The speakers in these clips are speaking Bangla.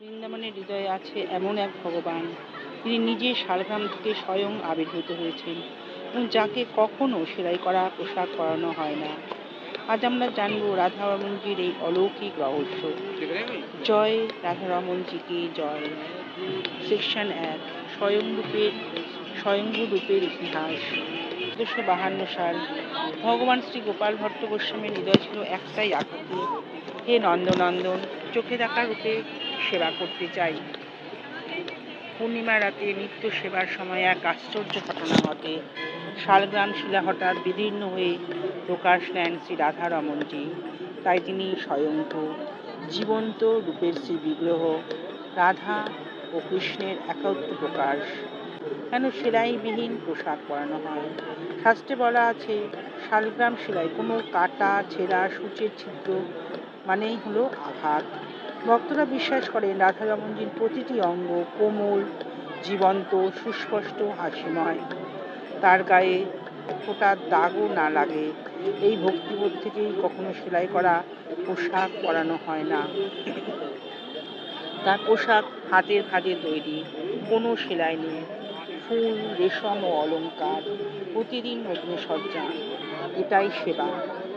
বৃন্দাবনের হৃদয়ে আছে এমন এক ভগবান। তিনি নিজে শালগ্রাম থেকে স্বয়ং আবির্ভূত হয়েছেন এবং যাকে কখনো সেলাই করা, পোশাক পরানো হয় না। আজ আমরা জানব রাধারমণজির এই অলৌকিক রহস্য। জয় রাধারমণজিকে জয়। সেকশন এক স্বয়ংরূপের স্বয়ংভূ রূপের ইতিহাস। চোদ্দশো বাহান্ন সাল, ভগবান শ্রী গোপাল ভট্ট গোস্বামীর হৃদয় ছিল একটাই আকুতি হে নন্দনন্দন, চোখে দেখা রূপে সেবা করতে চাই। পূর্ণিমা রাতে নিত্য সেবার সময় এক আশ্চর্য ঘটনা ঘটে। শালগ্রাম শিলা হঠাৎ বিদীর্ণ হয়ে প্রকাশ নেন শ্রী রাধা রমনজি তাই তিনি স্বয়ংভূ, জীবন্ত রূপের শ্রী বিগ্রহ, রাধা ও কৃষ্ণের একত্র প্রকাশ। কেন সেলাইবিহীন পোশাক পরানো হয়? শাস্ত্রে বলা আছে, শালগ্রাম শিলায় কোনো কাটা, ছেঁড়া, সূচের ছিদ্র মানেই হলো আঘাত। ভক্তরা বিশ্বাস করেন রাধারমণজির প্রতিটি অঙ্গ কোমল, জীবন্ত, সুস্পষ্ট হাসিময়। তার গায়ে ফোটা দাগও না লাগে। এই ভক্তিবোধ থেকেই কখনো সেলাই করা পোশাক পরানো হয় না। তার পোশাক হাতের কাজে তৈরি, কোনো সেলাই নেই। ফুল, রেশম ও অলংকার প্রতিদিন নতুন সজ্জা এটাই সেবা।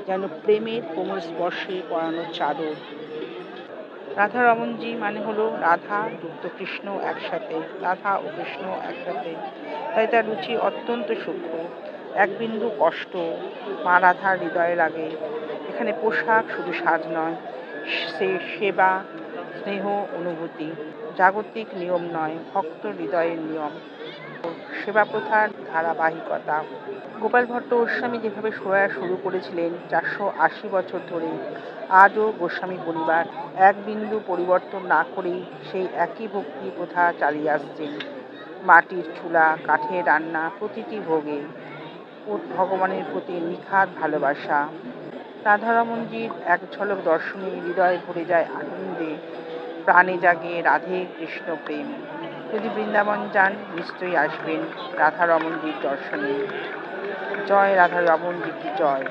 যেন প্রেমের কোমল স্পর্শে পরানো চাদর। রাধা রমনজি মানে হলো রাধা যুক্ত কৃষ্ণ একসাথে, রাধা ও কৃষ্ণ একসাথে। তাই তার রুচি অত্যন্ত সূক্ষ্ম। এক বিন্দু কষ্ট মা রাধার হৃদয়ে লাগে। এখানে পোশাক শুধু সাজ নয়, সে সেবা, স্নেহ, অনুভূতি, জাগতিক নিয়ম নয়, ভক্ত হৃদয়ের নিয়ম। সেবা প্রথার ধারাবাহিকতা। গোপাল ভট্ট গোস্বামী যেভাবে সোয়া শুরু করেছিলেন চারশো আশি বছর ধরে, আজও গোস্বামী পরিবার এক বিন্দু পরিবর্তন না করেই সেই একই ভক্তি প্রথা চালিয়ে আসছেন। মাটির চুলা, কাঠের রান্না প্রতিটি ভোগে ভগবানের প্রতি নিখাত ভালোবাসা। রাধারমণজির এক ঝলক দর্শনে হৃদয় ভরে যায় আনন্দে, প্রাণে জাগে রাধে কৃষ্ণ প্রেম। যদি বৃন্দাবন যান, নিশ্চয়ই আসবেন রাধা রমণজির দর্শনে। জয় রাধা রমন দিদি জয়।